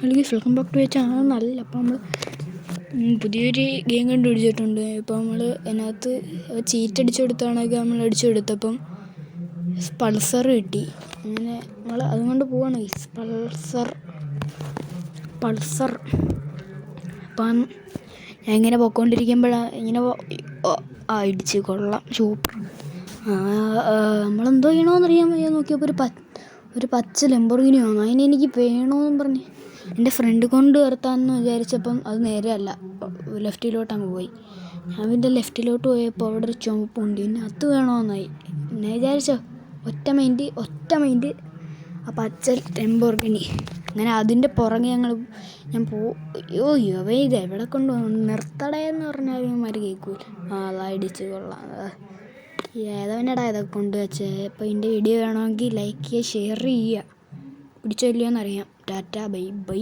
അല്ലെങ്കിൽ welcome back to channel നല്ല അപ്പോൾ നമ്മൾ പുതിയൊരു ഗെയിം കണ്ടുപിടിച്ചിട്ടുണ്ട്. ഇപ്പോൾ നമ്മൾ അതിനകത്ത് ചീറ്റ് അടിച്ചു കൊടുത്താണെങ്കിൽ നമ്മൾ അടിച്ചു കൊടുത്തപ്പം പൾസർ കിട്ടി. അങ്ങനെ നമ്മൾ അതുകൊണ്ട് പോവാണ്. Pulsar Pulsar. അപ്പം ഞാൻ ഇങ്ങനെ പൊക്കോണ്ടിരിക്കുമ്പോഴാണ് ഇങ്ങനെ ആ ഇടിച്ച് കൊള്ളാം. സൂപ്പർ. നമ്മളെന്തോ ചെയ്യണമെന്നറിയാൻ വയ്യ നോക്കിയപ്പോൾ ഒരു പ ഒരു പച്ച ലംബോർഗിനി വന്നു അതിനെനിക്ക് വേണമെന്നും പറഞ്ഞ് എന്റെ ഫ്രണ്ട് കൊണ്ട് നിർത്താമെന്ന് വിചാരിച്ചപ്പം അത് നേരെയല്ല ലെഫ്റ്റിലോട്ട് അങ്ങ് പോയി. പിന്നെ ലെഫ്റ്റിലോട്ട് പോയപ്പോൾ അവിടെ ഒരു ചുമപ്പുണ്ട് പിന്നെ അത് വേണമെന്നായി പിന്നെ വിചാരിച്ചോ ഒറ്റ മൈൻഡ് ഒറ്റ മൈൻഡ് ആ പച്ച ലെംബോർഗിനി. അങ്ങനെ അതിന്റെ പുറകെ ഞങ്ങൾ ഞാൻ പോ അയ്യോ ഇവ ഇത് എവിടെ കൊണ്ടുപോകണം നിർത്തടേ എന്ന് പറഞ്ഞാൽ ഇവന്മാർ കേൾക്കൂല. ആ അതാ ഇടിച്ച് കൊള്ളാം. ഏതവനടാ ഇതൊക്കെ കൊണ്ടുവച്ചേ അപ്പോൾ ഇതിന്റെ വീഡിയോ വേണമെങ്കിൽ ലൈക്ക് ചെയ്യുക ഷെയർ ചെയ്യുക. പിടിച്ചോ ഇല്ലയോ എന്നറിയാം ടാറ്റ ബൈ ബൈ